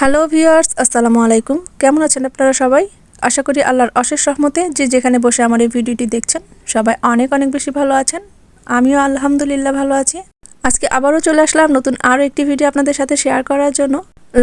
Hello viewers, আসসালামু আলাইকুম। কেমন আছেন আপনারা সবাই? আশা করি আল্লাহর অশেষ রহমতে যে যেখানে বসে আমার এই ভিডিওটি দেখছেন, সবাই অনেক অনেক বেশি ভালো আছেন। আমিও আলহামদুলিল্লাহ ভালো আছি। আজকে আবারও চলে আসলাম নতুন আরও একটি ভিডিও আপনাদের সাথে শেয়ার করার জন্য।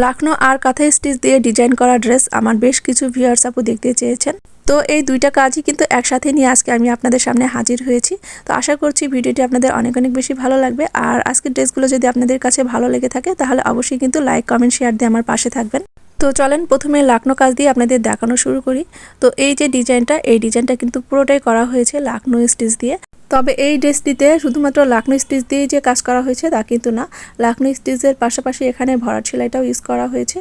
লাখনো আর কাঁথা স্টিচ দিয়ে ডিজাইন করা ড্রেস আমার বেশ কিছু ভিউয়ার্স আপু দেখতে চেয়েছেন। তো এই দুইটা কাজই কিন্তু একসাথে নিয়ে আজকে আমি আপনাদের সামনে হাজির হয়েছি। তো আশা করছি ভিডিওটি আপনাদের অনেক অনেক বেশি ভালো লাগবে। আর আজকের ড্রেসগুলো যদি আপনাদের কাছে ভালো লেগে থাকে, তাহলে অবশ্যই কিন্তু লাইক, কমেন্ট, শেয়ার দিয়ে আমার পাশে থাকবেন। তো চলেন প্রথমে লাকনো কাজ দিয়ে আপনাদের দেখানো শুরু করি। তো এই যে ডিজাইনটা, এই ডিজাইনটা কিন্তু পুরোটাই করা হয়েছে লাকনো স্টিচ দিয়ে। তবে এই ড্রেসটিতে শুধুমাত্র লাকনো স্টিচ দিয়ে যে কাজ করা হয়েছে তা কিন্তু না। লাকনো স্টিচের পাশাপাশি এখানে ভরাট সেলাইটাও ইউজ করা হয়েছে।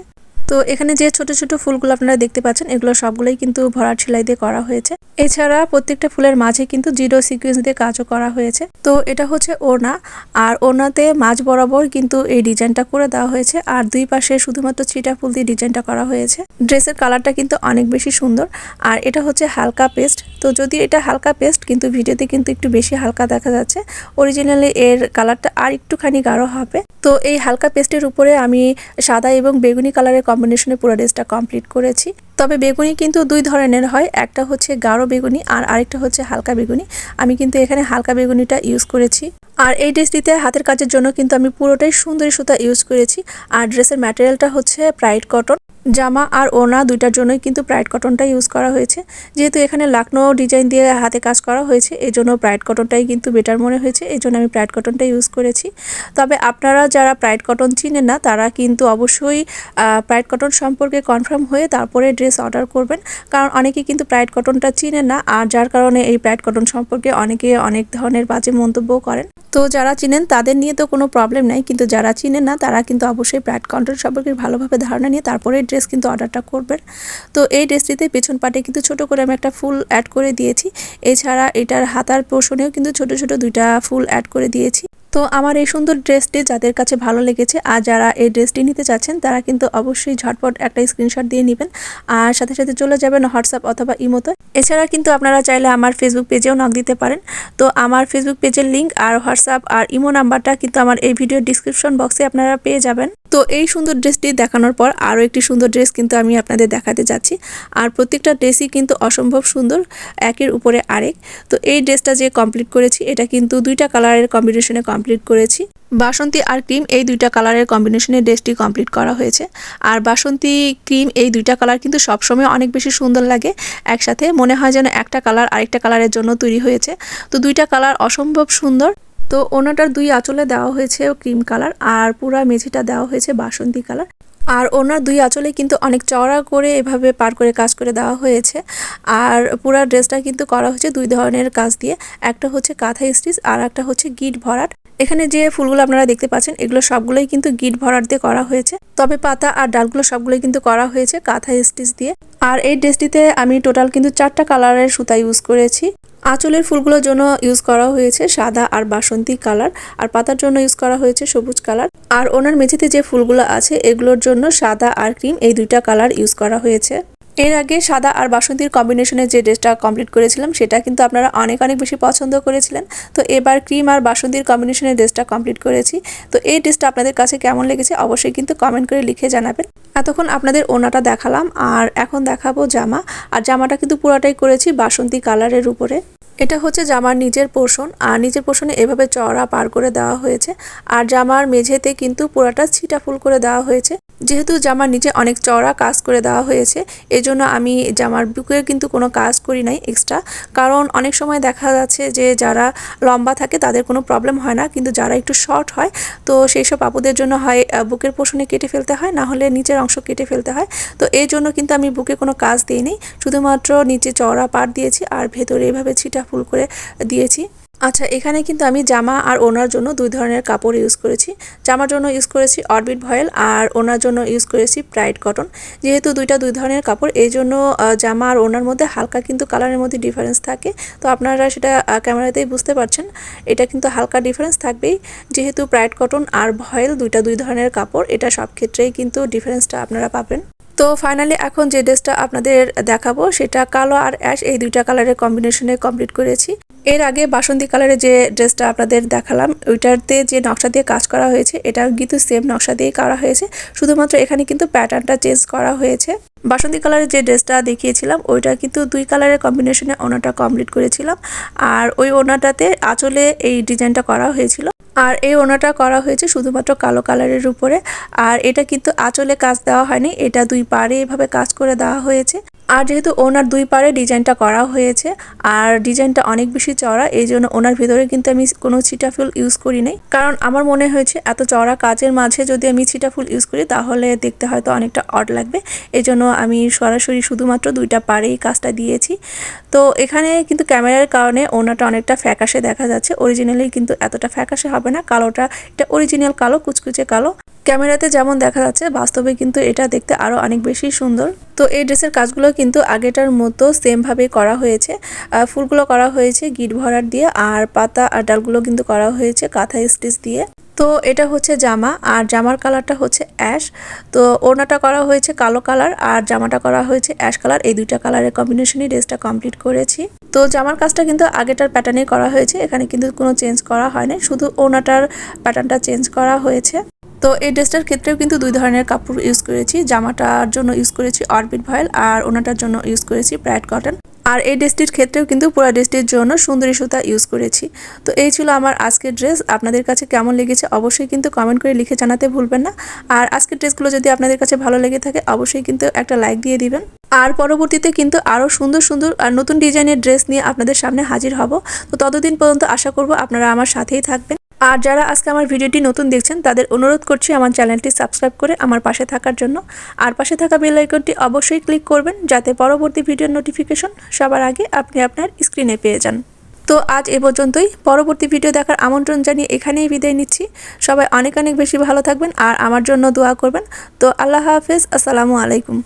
তো এখানে যে ছোট ছোট ফুলগুলো আপনারা দেখতে পাচ্ছেন, এগুলো সবগুলোই কিন্তু ভরাট সেলাই দিয়ে করা হয়েছে। এছাড়া প্রত্যেকটা ফুলের মাঝে কিন্তু জিরো সিকুয়েন্স দিয়ে কাজও করা হয়েছে। তো এটা হচ্ছে ওনা আর ওনাতে মাঝ বরাবর কিন্তু এই ডিজাইনটা করে দেওয়া হয়েছে, আর দুই পাশে শুধুমাত্র ছিটা ফুল দিয়ে ডিজাইনটা করা হয়েছে। ড্রেসের কালারটা কিন্তু অনেক বেশি সুন্দর, আর এটা হচ্ছে হালকা পেস্ট। তো যদি এটা হালকা পেস্ট, কিন্তু ভিডিওতে কিন্তু একটু বেশি হালকা দেখা যাচ্ছে। অরিজিনালি এর কালারটা আর একটুখানি গাঢ় হবে। তো এই হালকা পেস্টের উপরে আমি সাদা এবং বেগুনি কালারের কম্বিনেশনে পুরো ড্রেসটা কমপ্লিট করেছি। তবে বেগুনি কিন্তু দুই ধরনের হয়, একটা হচ্ছে গাঢ় বেগুনি আর আরেকটা হচ্ছে হালকা বেগুনি। আমি কিন্তু এখানে হালকা বেগুনিটা ইউজ করেছি। আর এই ড্রেসটিতে হাতের কাজের জন্য কিন্তু আমি পুরোটাই সুন্দরী সুতা ইউজ করেছি। আর ড্রেসের ম্যাটেরিয়ালটা হচ্ছে প্রাইড কটন জামা আর ওনা দুইটার জন্যই কিন্তু প্রাইড কটনটা ইউজ করা হয়েছে। যেহেতু এখানে লাকনো ডিজাইন দিয়ে হাতে কাজ করা হয়েছে এই জন্য প্রাইড কটনটাই কিন্তু বেটার মনে হয়েছে এই জন্য আমি প্রাইড কটনটা ইউজ করেছি। তবে আপনারা যারা প্রাইড কটন চিনেন না, তারা কিন্তু অবশ্যই প্রাইড কটন সম্পর্কে কনফার্ম হয়ে তারপরে ড্রেস অর্ডার করবেন। কারণ অনেকে কিন্তু প্রাইড কটনটা চিনেন না, আর যার কারণে এই প্রাইড কটন সম্পর্কে অনেকে অনেক ধরনের বাজে মন্তব্য করেন। তো যারা চিনেন, তাদের নিয়ে তো কোনো প্রবলেম নাই, কিন্তু যারা চিনেন না, তারা কিন্তু অবশ্যই প্রাইড কটন সম্পর্কে ভালোভাবে ধারণা নিয়ে তারপরে ড্রেস কিন্তু অর্ডারটা করবেন। তো এই ড্রেসটিতে পেছন পাটে কিন্তু ছোট করে আমি একটা ফুল অ্যাড করে দিয়েছি। এছাড়া এটার হাতার পোষণেও কিন্তু ছোট ছোট দুইটা ফুল অ্যাড করে দিয়েছি। তো আমার এই সুন্দর ড্রেসটি যাদের কাছে ভালো লেগেছে আর যারা এই ড্রেসটি নিতে চাচ্ছেন, তারা কিন্তু অবশ্যই ঝটপট একটা স্ক্রিনশট দিয়ে নেবেন। আর সাথে সাথে চলে যাবেন হোয়াটসঅ্যাপ অথবা ইমোতে। এছাড়া কিন্তু আপনারা চাইলে আমার ফেসবুক পেজেও নক দিতে পারেন। তো আমার ফেসবুক পেজের লিঙ্ক আর হোয়াটসঅ্যাপ আর ইমো নাম্বারটা কিন্তু আমার এই ভিডিও ডিসক্রিপশন বক্সে আপনারা পেয়ে যাবেন। তো এই সুন্দর ড্রেসটি দেখানোর পর আরও একটি সুন্দর ড্রেস কিন্তু আমি আপনাদের দেখাতে যাচ্ছি। আর প্রত্যেকটা ড্রেসই কিন্তু অসম্ভব সুন্দর, একের উপরে আরেক। তো এই ড্রেসটা যে কমপ্লিট করেছি, এটা কিন্তু দুইটা কালারের কম্বিনেশনে কমপ্লিট করেছি। বাসন্তী আর ক্রিম এই দুইটা কালারের কম্বিনেশনে ড্রেসটি কমপ্লিট করা হয়েছে। আর বাসন্তী ক্রিম এই দুইটা কালার কিন্তু সবসময় অনেক বেশি সুন্দর লাগে। একসাথে মনে হয় যেন একটা কালার আরেকটা কালারের জন্য তৈরি হয়েছে। তো দুইটা কালার অসম্ভব সুন্দর। তো ওনাটার দুই আঁচলে দেওয়া হয়েছে ক্রিম কালার আর পুরা মেঝেটা দেওয়া হয়েছে বাসন্তী কালার আর ওনার দুই আঁচলে কিন্তু অনেক চড়া করে এভাবে পার করে কাজ করে দেওয়া হয়েছে। আর পুরা ড্রেসটা কিন্তু করা হয়েছে দুই ধরনের কাজ দিয়ে। একটা হচ্ছে কাঁথা স্টিচ আর একটা হচ্ছে গিট ভরাট। এখানে যে ফুলগুলো আপনারা দেখতে পাচ্ছেন, এগুলো সবগুলোই কিন্তু গিট ভরাট দিয়ে করা হয়েছে। তবে পাতা আর ডালগুলো সবগুলোই কিন্তু করা হয়েছে কাঁথা স্টিচ দিয়ে। আর এই ড্রেসটিতে আমি টোটাল কিন্তু চারটা কালারের সুতা ইউজ করেছি। আঁচলের ফুলগুলোর জন্য ইউজ করা হয়েছে সাদা আর বাসন্তী কালার, আর পাতার জন্য ইউজ করা হয়েছে সবুজ কালার। আর ওনার মেঝেতে যে ফুলগুলো আছে, এগুলোর জন্য সাদা আর ক্রিম এই দুইটা কালার ইউজ করা হয়েছে। এর আগে সাদা আর বাসন্তীর কম্বিনেশনে যে ড্রেসটা কমপ্লিট করেছিলাম, সেটা কিন্তু আপনারা অনেক অনেক বেশি পছন্দ করেছিলেন। তো এবার ক্রিম আর বাসন্তীর কম্বিনেশনের ড্রেসটা কমপ্লিট করেছি। তো এই ড্রেসটা আপনাদের কাছে কেমন লেগেছে অবশ্যই কিন্তু কমেন্ট করে লিখে জানাবেন। এতক্ষণ আপনাদের ওনাটা দেখালাম, আর এখন দেখাবো জামা। আর জামাটা কিন্তু পুরাটাই করেছি বাসন্তী কালারের উপরে। এটা হচ্ছে জামার নিচের পোর্শন আর নিচের পোর্শনে এভাবে চড়া পার করে দেওয়া হয়েছে। আর জামার মেঝেতে কিন্তু পুরাটা ছিটা ফুল করে দেওয়া হয়েছে। যেহেতু জামার নিচে অনেক চড়া কাজ করে দেওয়া হয়েছে, এজন্য আমি জামার বুকে কিন্তু কোনো কাজ করি নাই এক্সট্রা কারণ অনেক সময় দেখা যাচ্ছে যে যারা লম্বা থাকে তাদের কোনো প্রবলেম হয় না, কিন্তু যারা একটু শর্ট হয়, তো সেই সব আপুদের জন্য হয় বুকের পোষণে কেটে ফেলতে হয়, না হলে নিচের অংশ কেটে ফেলতে হয়। তো এই জন্য কিন্তু আমি বুকে কোনো কাজ দিইনি, শুধুমাত্র নিচে চড়া পাট দিয়েছি আর ভেতরে এভাবে ছিটা ফুল করে দিয়েছি। আচ্ছা এখানে কিন্তু আমি জামা আর ওনার জন্য দুই ধরনের কাপড় ইউজ করেছি। জামার জন্য ইউজ করেছি অরবিট ভয়েল আর ওনার জন্য ইউজ করেছি প্রাইড কটন যেহেতু দুইটা দুই ধরনের কাপড়, এই জন্য জামা আর ওনার মধ্যে হালকা কিন্তু কালারের মধ্যে ডিফারেন্স থাকে। তো আপনারা সেটা ক্যামেরাতেই বুঝতে পারছেন, এটা কিন্তু হালকা ডিফারেন্স থাকবেই। যেহেতু প্রাইড কটন আর ভয়েল দুইটা দুই ধরনের কাপড়, এটা সব ক্ষেত্রেই কিন্তু ডিফারেন্সটা আপনারা পাবেন। তো ফাইনালি এখন যে ড্রেসটা আপনাদের দেখাবো সেটা কালো আর অ্যাশ এই দুইটা কালারের কম্বিনেশনে কমপ্লিট করেছি। এর আগে বাসন্তী কালারের যে ড্রেসটা আপনাদের দেখালাম, ওইটাতে যে নকশা দিয়ে কাজ করা হয়েছে এটা কিন্তু সেম নকশা দিয়ে করা হয়েছে। শুধুমাত্র এখানে কিন্তু প্যাটার্নটা চেঞ্জ করা হয়েছে। বাসন্তী কালারের যে ড্রেসটা দেখিয়েছিলাম, ওইটা কিন্তু দুই কালারের কম্বিনেশনে ওনাটা কমপ্লিট করেছিলাম। আর ওই ওনাটাতে আঁচলে এই ডিজাইনটা করা হয়েছিল। আর এই ওনাটা করা হয়েছে শুধুমাত্র কালো কালারের উপরে। আর এটা কিন্তু আঁচলে কাজ দেওয়া হয়নি, এটা দুই পাড়ে এভাবে কাজ করে দেওয়া হয়েছে। আর যেহেতু ওনার দুই পাড়ে ডিজাইনটা করা হয়েছে, আর ডিজাইনটা অনেক বেশি চড়া এই জন্য ওনার ভিতরে কিন্তু আমি কোনো ছিটা ফুল ইউজ করি নাই। কারণ আমার মনে হয়েছে এত চড়া কাজের মাঝে যদি আমি ছিটা ফুল ইউজ করি, তাহলে দেখতে হয়তো অনেকটা অড লাগবে। এই জন্য আমি সরাসরি শুধুমাত্র দুইটা পারেই কাজটা দিয়েছি। তো এখানে কিন্তু ক্যামেরার কারণে ওনাটা অনেকটা ফ্যাকাশে দেখা যাচ্ছে। অরিজিনালি কিন্তু এতটা ফ্যাকাশে হবে না, কালোটা, এটা অরিজিনাল কালো, কুচকুচে কালো। ক্যামেরাতে যেমন দেখা যাচ্ছে, বাস্তবে কিন্তু এটা দেখতে আরও অনেক বেশি সুন্দর। তো এই ড্রেসের কাজগুলো কিন্তু আগেটার মতো সেমভাবে করা হয়েছে। ফুলগুলো করা হয়েছে গিট ভরার দিয়ে, আর পাতা আর ডালগুলো কিন্তু করা হয়েছে কাঁথা স্টিচ দিয়ে। তো এটা হচ্ছে জামা, আর জামার কালারটা হচ্ছে অ্যাশ। তো ওড়নাটা করা হয়েছে কালো কালার, আর জামাটা করা হয়েছে অ্যাশ কালার। এই দুইটা কালারের কম্বিনেশনই ড্রেসটা কমপ্লিট করেছি। তো জামার কাজটা কিন্তু আগেটার প্যাটার্নে করা হয়েছে, এখানে কিন্তু কোনো চেঞ্জ করা হয়নি। শুধু ওনাটার প্যাটার্নটা চেঞ্জ করা হয়েছে। তো এই ড্রেসটার ক্ষেত্রেও কিন্তু দুই ধরনের কাপড় ইউজ করেছি। জামাটার জন্য ইউজ করেছি অরবিট ভয়েল আর ওনাটার জন্য ইউজ করেছি ব্রাইট কটন আর এই ড্রেসটির ক্ষেত্রেও কিন্তু পুরো ড্রেসটির জন্য সুন্দরী সুতা ইউজ করেছি। তো এই ছিল আমার আজকের ড্রেস। আপনাদের কাছে কেমন লেগেছে অবশ্যই কিন্তু কমেন্ট করে লিখে জানাতে ভুলবেন না। আর আজকের ড্রেসগুলো যদি আপনাদের কাছে ভালো লেগে থাকে, অবশ্যই কিন্তু একটা লাইক দিয়ে দিবেন। আর পরবর্তীতে কিন্তু আরও সুন্দর সুন্দর আর নতুন ডিজাইনের ড্রেস নিয়ে আপনাদের সামনে হাজির হব। তো ততদিন পর্যন্ত আশা করব আপনারা আমার সাথেই থাকবেন। আর যারা আজকে আমার ভিডিওটি নতুন দেখছেন, তাদের অনুরোধ করছি আমার চ্যানেলটি সাবস্ক্রাইব করে আমার পাশে থাকার জন্য। আর পাশে থাকা বেল আইকনটি অবশ্যই ক্লিক করবেন, যাতে পরবর্তী ভিডিওর নোটিফিকেশন সবার আগে আপনি আপনার স্ক্রিনে পেয়ে যান। তো আজ এ পর্যন্তই। পরবর্তী ভিডিও দেখার আমন্ত্রণ জানিয়ে এখানেই বিদায় নিচ্ছি। সবাই অনেক অনেক বেশি ভালো থাকবেন আর আমার জন্য দোয়া করবেন। তো আল্লাহ হাফেজ, আসসালামু আলাইকুম।